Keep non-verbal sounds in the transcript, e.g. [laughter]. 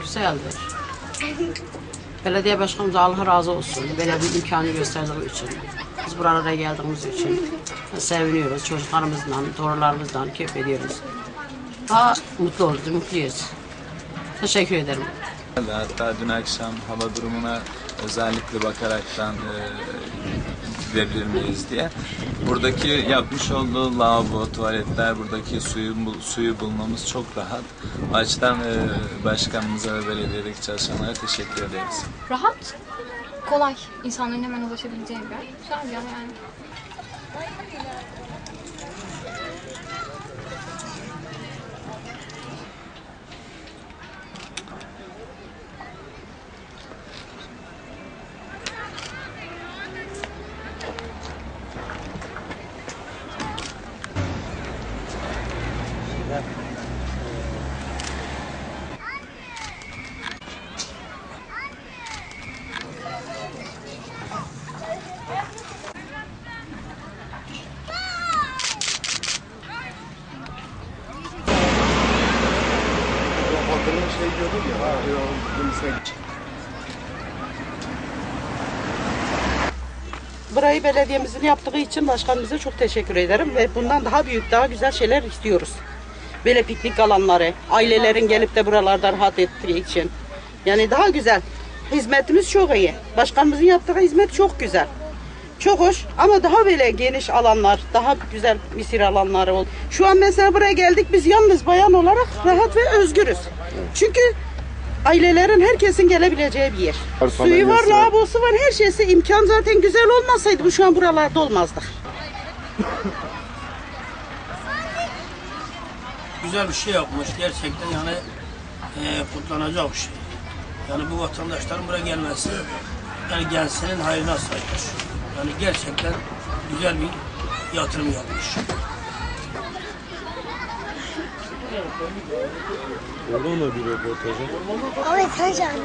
Güzeldir. Belediye başkanımız Allah razı olsun. Böyle bir imkanı gösterdiği için. Biz buralara geldiğimiz için seviniyoruz. Çocuklarımızla, torunlarımızla keyif ediyoruz. Daha mutlu oluruz, mutluyuz. Teşekkür ederim. Hatta dün akşam hava durumuna özellikle bakaraktan e, verir miyiz diye. Buradaki yapmış olduğu lavabo, tuvaletler, buradaki suyu suyu bulmamız çok rahat. O açıdan e, başkanımıza ve belediyedeki çalışanlara teşekkür ederiz. Rahat, kolay. İnsanların hemen ulaşabileceği bir yer. Güzel bir yer yani. Burayı belediyemizin yaptığı için başkanımıza çok teşekkür ederim ve bundan daha büyük, daha güzel şeyler istiyoruz. Böyle piknik alanları, ailelerin gelip de buralarda rahat ettiği için. Yani daha güzel. Hizmetimiz çok iyi. Başkanımızın yaptığı hizmet çok güzel. Çok hoş ama daha böyle geniş alanlar, daha güzel misir alanları ol. Şu an mesela buraya geldik biz yalnız bayan olarak rahat ve özgürüz. Çünkü ailelerin herkesin gelebileceği bir yer. Suyu var, lavabosu var, her şeysi imkan zaten güzel olmasaydı bu şu an buralarda olmazdık. [laughs] güzel bir şey yapmış. Gerçekten yani e, kutlanacak bir şey. Yani bu vatandaşların buraya gelmesi yani gelsinin hayrına sayılır. Yani gerçekten güzel bir yatırım yapmış. Oradan da bir röportajı. Ama sen canlı